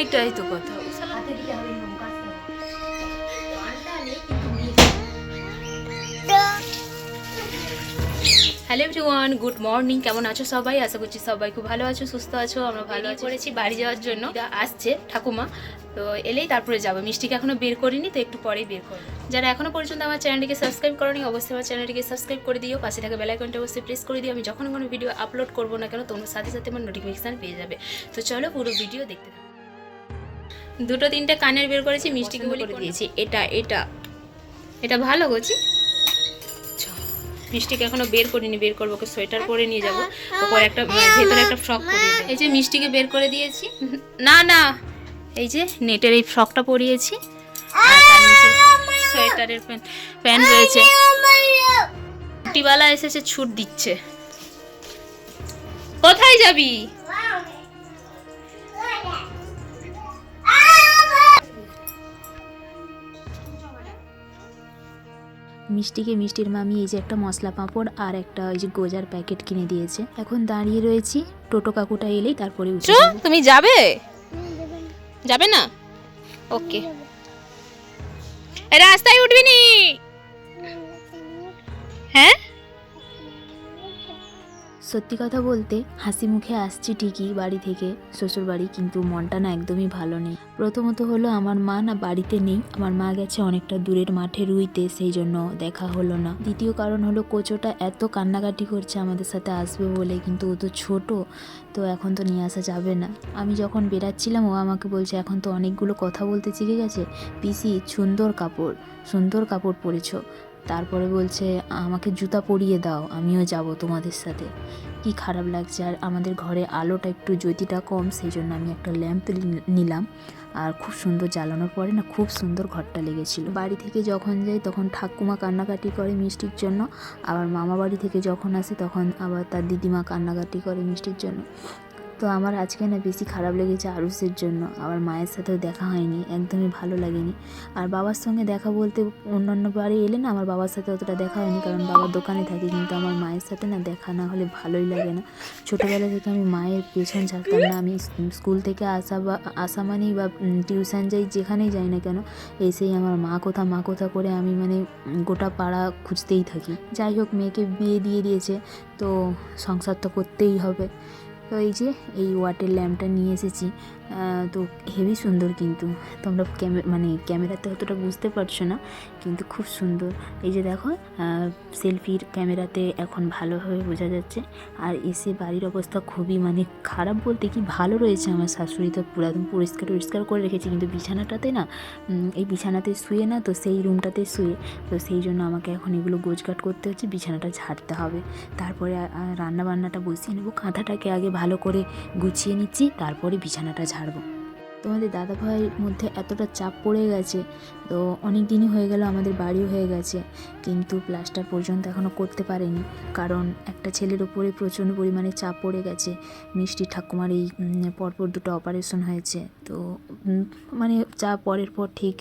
এইটাই তো কথা। হ্যালো এভরিওয়ান গুড মর্নিং কেমন আছো সবাই? আশা করছি সবাই খুব ভালো আছো সুস্থ আছো আমরা ভালো করেছি বাড়ি যাওয়ার জন্য। আসছে ঠাকুমা। তো এলেই তারপরে যাব। মিষ্টিকে এখনও বের করিনি তো একটু পরেই বের করব। যারা এখনও পর্যন্ত আমার চ্যানেলটিকে সাবস্ক্রাইব করনি অবশ্যই আমার চ্যানেলটিকে সাবস্ক্রাইব করে দিও। পাশে থাকা বেল আইকনটা অবশ্যই প্রেস করে দিও। আমি যখন কোনো ভিডিও আপলোড করব না কেন তোমার সাথে সাথে আমার নোটিফিকেশান পেয়ে যাবে। তো চলো পুরো ভিডিও দেখতে দুটো তিনটে কানের বের করেছি মিষ্টিকে বলে দিয়েছি। এটা এটা। এটা ভালো গছি মিষ্টিকে এখনও বের করিনি বের করব ওকে সোয়েটার পরে নিয়ে যাব। ওপরে একটা ভেতরে একটা ফ্রক পরিয়ে এই যে মিষ্টিকে বের করে দিয়েছি। না না। এই যে নেটের এই ফ্রকটা পরিয়েছি। আর তার নিচে সোয়েটারের প্যান্ট প্যান্ট রয়েছে। ছুটিওয়ালা এসেছে ছুট দিচ্ছে। কোথায় যাবি? মিষ্টিকে মিষ্টির মামি এই যে একটা মশলা পাঁপড় আর একটা ওই যে গোজার প্যাকেট কিনে দিয়েছে। এখন দাঁড়িয়ে রয়েছি টোটো কাকুটা এলেই তারপরে উঠে তুমি যাবে? যাবে না? ওকে। রাস্তায় উঠবি নি? হ্যাঁ? সত্যি কথা বলতে হাসি মুখে আসছি ঠিকই বাড়ি থেকে শ্বশুর বাড়ি কিন্তু মনটা না একদমই ভালো নেই। প্রথমত হলো আমার মা না বাড়িতে নেই, আমার মা গেছে অনেকটা দূরের মাঠে রুইতে, সেই জন্য দেখা হলো না। দ্বিতীয় কারণ হলো কোচোটা এত কান্নাকাটি করছে আমাদের সাথে আসবে বলে, কিন্তু ও তো ছোট, তো এখন তো নিয়ে আসা যাবে না। আমি যখন বেরাচ্ছিলাম ও আমাকে বলছে, এখন তো অনেকগুলো কথা বলতে শিখে গেছে। পিসি, সুন্দর কাপড় সুন্দর কাপড় পরেছো। তারপরে বলছে, আমাকে জুতা পরিয়ে দাও, আমিও যাব তোমাদের সাথে। কি খারাপ লাগছে। আর আমাদের ঘরে আলোটা একটু জ্যোতিটা কম, সেই জন্য আমি একটা ল্যাম্প নিলাম। আর খুব সুন্দর জ্বালানোর পরে না খুব সুন্দর ঘরটা লেগেছিল। বাড়ি থেকে যখন যাই তখন ঠাকুমা কান্নাকাটি করে মিষ্টির জন্য। আবার মামা বাড়ি থেকে যখন আসে তখন আবার তার দিদিমা কান্নাকাটি করে মিষ্টির জন্য। তো আমার আজকে না বেশি খারাপ লেগেছে আরুষের জন্য। আমার মায়ের সাথেও দেখা হয়নি, একদমই ভালো লাগেনি। আর বাবার সঙ্গে দেখা বলতে অন্যান্য বাড়ি এলে না আমার বাবার সাথে অতটা দেখা হয়নি, কারণ বাবার দোকানে থাকি। কিন্তু আমার মায়ের সাথে না দেখা না হলে ভালোই লাগে না। ছোটোবেলা থেকে আমি মায়ের পেছন ছাড়তাম না। আমি স্কুল- থেকে আসা বা, আসা মানেই বা টিউশন যাই, যেখানেই যাই না কেন, এসেই আমার মা কোথা মা কোথা করে আমি মানে গোটা পাড়া খুঁজতেই থাকি। যাই হোক, মেয়েকে বিয়ে দিয়ে দিয়েছে, তো সংসার তো করতেই হবে। তো এই যে এই ওয়াটের ল্যাম্পটা নিয়ে এসেছি। তো হেভি সুন্দর কিন্তু। তোমরা ক্যামে মানে ক্যামেরাতে অতটা বুঝতে পারছ না, কিন্তু খুব সুন্দর। এই যে দেখো সেলফির ক্যামেরাতে এখন ভালোভাবে বোঝা যাচ্ছে। আর এসে বাড়ির অবস্থা খুবই মানে খারাপ বলতে কি ভালো রয়েছে আমার শাশুড়ি তো পুরো একদম পরিষ্কার টরিষ্কার করে রেখেছে। কিন্তু বিছানাটাতে না এই বিছানাতে শুয়ে না, তো সেই রুমটাতে শুয়ে, তো সেই জন্য আমাকে এখন এগুলো গোছগাট করতে হচ্ছে, বিছানাটা ঝাড়তে হবে। তারপরে রান্না বান্নাটা বসিয়ে নেব, কাঁথাটাকে আগে ভালো করে গুছিয়ে নিচ্ছি, তারপরে বিছানাটা largo. তোমাদের দাদা ভাইয়ের মধ্যে এতটা চাপ পড়ে গেছে তো অনেক দিনই হয়ে গেল আমাদের বাড়িও হয়ে গেছে। কিন্তু প্লাস্টার পর্যন্ত এখনও করতে পারেনি কারণ একটা ছেলের ওপরে প্রচণ্ড পরিমাণে চাপ পড়ে গেছে। মিষ্টি ঠাকুমার এই পরপর দুটো অপারেশন হয়েছে। তো মানে চাপ পরের পর ঠিক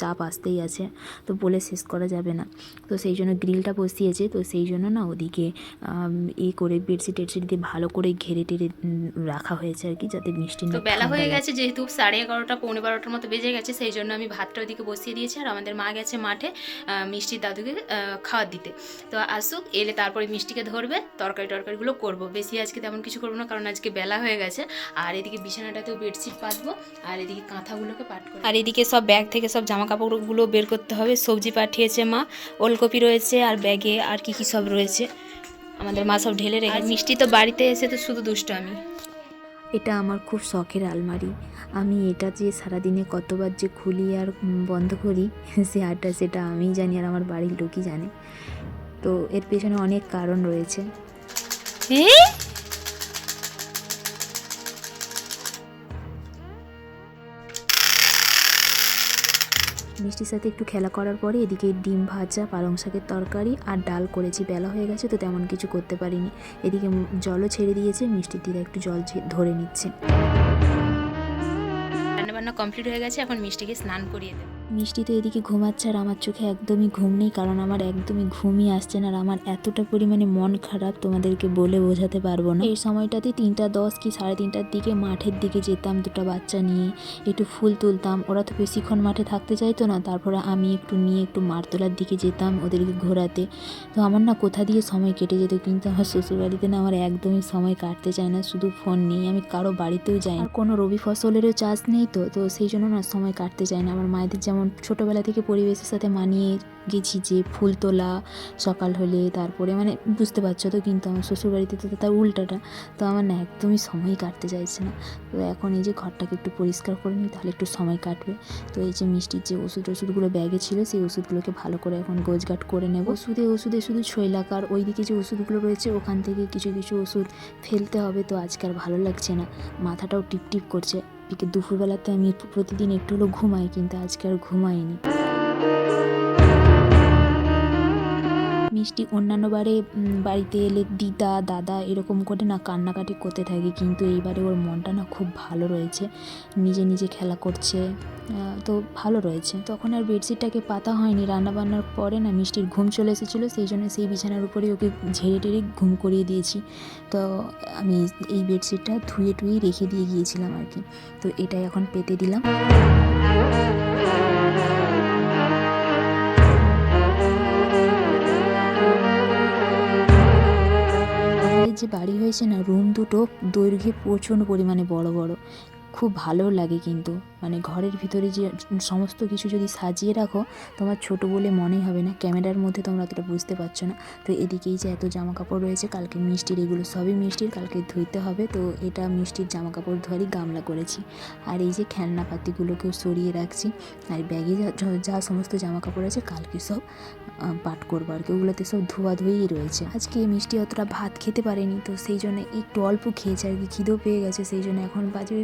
চাপ আসতেই আছে তো বলে শেষ করা যাবে না। তো সেই জন্য গ্রিলটা বসিয়েছে তো সেই জন্য না ওদিকে ই করে বেডশিট টেডশিট দিয়ে ভালো করে ঘেরে টেরে রাখা হয়েছে আর কি যাতে মিষ্টি না বেলা হয়ে গেছে যেহেতু সাড়ে এগারোটা পৌনে বারোটার মতো বেজে গেছে সেই জন্য আমি ভাতটা ওদিকে বসিয়ে দিয়েছি আর আমাদের মা গেছে মাঠে মিষ্টির দাদুকে খাওয়ার দিতে। তো আসুক এলে তারপরে মিষ্টিকে ধরবে তরকারি টরকারিগুলো করব। বেশি আজকে তেমন কিছু করব না কারণ আজকে বেলা হয়ে গেছে। আর এদিকে বিছানাটাতেও বেডশিট পাতবো আর এদিকে কাঁথাগুলোকে পাট করব। আর এদিকে সব ব্যাগ থেকে সব জামা কাপড়গুলো বের করতে হবে সবজি পাঠিয়েছে মা ওলকপি রয়েছে আর ব্যাগে আর কি কি সব রয়েছে। আমাদের মা সব ঢেলে রেখে মিষ্টি তো বাড়িতে এসে তো শুধু দুষ্ট আমি এটা আমার খুব শখের আলমারি। আমি এটা যে সারাদিনে কতবার যে খুলি আর বন্ধ করি, সে আড্ডা সেটা আমি জানি আর আমার বাড়ির লোকই জানে। তো এর পেছনে অনেক কারণ রয়েছে। মিষ্টির সাথে একটু খেলা করার পরে এদিকে ডিম ভাজা, পালং শাকের তরকারি আর ডাল করেছি। বেলা হয়ে গেছে তো তেমন কিছু করতে পারিনি। এদিকে জলও ছেড়ে দিয়েছে, মিষ্টির দিদা একটু জল ধরে নিচ্ছে। রান্না কমপ্লিট হয়ে গেছে, এখন মিষ্টিকে স্নান করিয়ে দেবো। মিষ্টি তো এদিকে ঘুমাচ্ছে আর আমার চোখে একদমই ঘুম নেই, কারণ আমার একদমই ঘুমই আসছে না আর আমার এতটা পরিমাণে মন খারাপ তোমাদেরকে বলে বোঝাতে পারব না। এই সময়টাতে তিনটা দশ কি সাড়ে তিনটার দিকে মাঠের দিকে যেতাম দুটো বাচ্চা নিয়ে, একটু ফুল তুলতাম। ওরা তো বেশিক্ষণ মাঠে থাকতে চাইতো না, তারপরে আমি একটু নিয়ে একটু মারতলার দিকে যেতাম ওদেরকে ঘোরাতে। তো আমার না কোথা দিয়ে সময় কেটে যেত কিন্তু আমার শ্বশুরবাড়িতে না আমার একদমই সময় কাটতে চায় না, শুধু ফোন নেই, আমি কারও বাড়িতেও যাই কোনো রবি ফসলেরও চাষ নেই তো তো সেই জন্য না সময় কাটতে চায় না। আমার মায়েদের যেমন ছোটোবেলা থেকে পরিবেশের সাথে মানিয়ে গেছি যে ফুল তোলা, সকাল হলে তারপরে মানে বুঝতে পারছ তো কিন্তু আমার শ্বশুরবাড়িতে তো তার উল্টাটা। তো আমার না একদমই সময় কাটতে চাইছে না। তো এখন এই যে ঘরটাকে একটু পরিষ্কার করে নিই তাহলে একটু সময় কাটবে। তো এই যে মিষ্টির যে ওষুধ ওষুধগুলো ব্যাগে ছিল সেই ওষুধগুলোকে ভালো করে এখন গোছগাট করে নেব। ওষুধে ওষুধে শুধু ছৈলাকার ওইদিকে যে ওষুধগুলো রয়েছে ওখান থেকে কিছু কিছু ওষুধ ফেলতে হবে। তো আজকে আর ভালো লাগছে না। মাথাটাও টিপ টিপ করছে। বিকেল দুপুরবেলাতে আমি প্রতিদিন একটু হলেও ঘুমাই কিন্তু আজকে আর ঘুমাইনি। মিষ্টি অন্যান্য বারে বাড়িতে এলে দিদা, দাদা এরকম করে না কান্নাকাটি করতে থাকে, কিন্তু এইবারে ওর মনটা না খুব ভালো রয়েছে। নিজে নিজে খেলা করছে তো ভালো রয়েছে। তখন আর বেডশিটটাকে পাতা হয়নি রান্না বান্নার পরে না মিষ্টির ঘুম চলে এসেছিল, সেই জন্য সেই বিছানার উপরেই ওকে ঝেড়ে টেড়ে ঘুম করিয়ে দিয়েছি। তো আমি এই বেডশিটটা ধুয়ে টুয়ে রেখে দিয়ে গিয়েছিলাম আর কি। তো এটাই এখন পেতে দিলাম। বাড়ি হয়েছে না রুম দুটো দৈর্ঘ্যে প্রচণ্ড পরিমাণে বড় বড়। খুব ভালো লাগে কিন্তু। মানে ঘরের ভিতরে যে সমস্ত কিছু যদি সাজিয়ে রাখো, তোমার ছোট বলে মনেই হবে না। ক্যামেরার মধ্যে তোমরা অতটা বুঝতে পারছ না। তো এদিকেই যে এত জামা কাপড় রয়েছে, কালকে মিষ্টির, এগুলো সবই মিষ্টির। কালকে ধুইতে হবে। তো এটা মিষ্টির জামা কাপড় ধোয়ারই গামলা করেছি। আর এই যে খেলনাপাতিগুলোকেও সরিয়ে রাখছি। আর ব্যাগে যা সমস্ত জামা কাপড় আছে, কালকে সব পাট করব। আর কি, ওগুলোতে সব ধোয়া ধুয়েই রয়েছে। আজকে মিষ্টি অতটা ভাত খেতে পারেনি। তো সেই জন্য একটু অল্প খেয়েছে। আর কি খিদেও পেয়ে গেছে। সেই জন্য এখন বাজে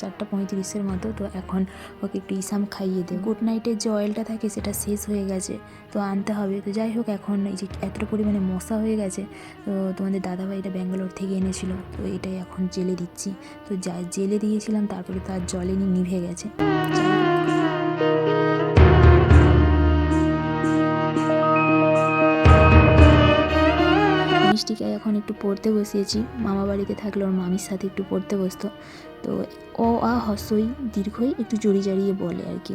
চারটা পঁয়ত্রিশের মতো। তো এখন ওকে একটু ইসাম খাইয়ে দেয় গুড নাইটের যে অয়েলটা থাকে সেটা শেষ হয়ে গেছে। তো আনতে হবে। তো যাই হোক, এখন এই যে এতটা পরিমাণে মশা হয়ে গেছে, তো তোমাদের দাদাভাই এটা ব্যাঙ্গালোর থেকে এনেছিল। তো এটাই এখন জেলে দিচ্ছি। তো যা, জেলে দিয়েছিলাম, তারপরে তার জলে নিভে গেছে। মিষ্টিকে এখন একটু পড়তে বসিয়েছি। মামা বাড়িতে থাকলে ওর মামির সাথে একটু পড়তে বসতো। তো ও আ হসই দীর্ঘই একটু জড়ি জারিয়ে বলে আর কি।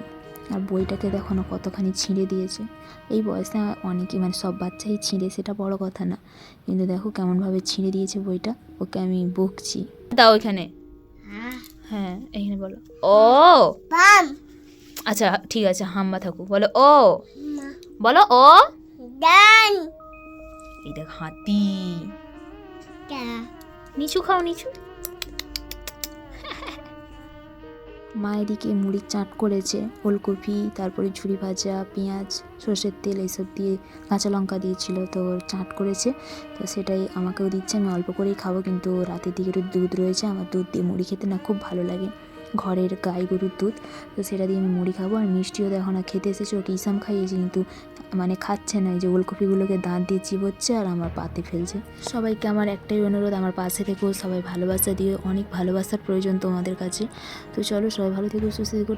আর বইটাকে দেখো না কতখানি ছিঁড়ে দিয়েছে। এই বয়সে অনেকে মানে সব বাচ্চাই ছিঁড়ে সেটা বড় কথা না। কিন্তু দেখো কেমনভাবে ছিঁড়ে দিয়েছে বইটা। ওকে আমি বকছি। দাও এখানে। হ্যাঁ হ্যাঁ এখানে বলো। ও! আচ্ছা ঠিক আছে হাম্বা থাকুক। বলো ও! বলো ও! ডান। এই দেখ হাতি নিচু খাও নিচু মা এদিকে মুড়ির চাট করেছে ওলকপি তারপরে ঝুরি ভাজা পেঁয়াজ সর্ষের তেল এইসব দিয়ে কাঁচা লঙ্কা দিয়েছিল তো চাট করেছে। তো সেটাই আমাকেও দিচ্ছে আমি অল্প করেই খাব কিন্তু রাতের দিকে একটু দুধ রয়েছে আমার দুধ দিয়ে মুড়ি খেতে না খুব ভালো লাগে। ঘরের গাই গরুর দুধ, তো সেটা দিয়ে আমি মুড়ি খাব আর মিষ্টিও দেখো না, খেতে এসেছে ওকে ইসাম খাইয়েছি কিন্তু মানে খাচ্ছে না, এই যে ওলকপিগুলোকে দাঁত দিয়ে চিবোচ্ছে আর আমার পাতে ফেলছে। সবাইকে আমার একটাই অনুরোধ, আমার পাশে থেকেও সবাই ভালোবাসা দিয়ে অনেক ভালোবাসার প্রয়োজন তোমাদের কাছে। তো চলো সবাই ভালো থেকো, সুস্থ থেকো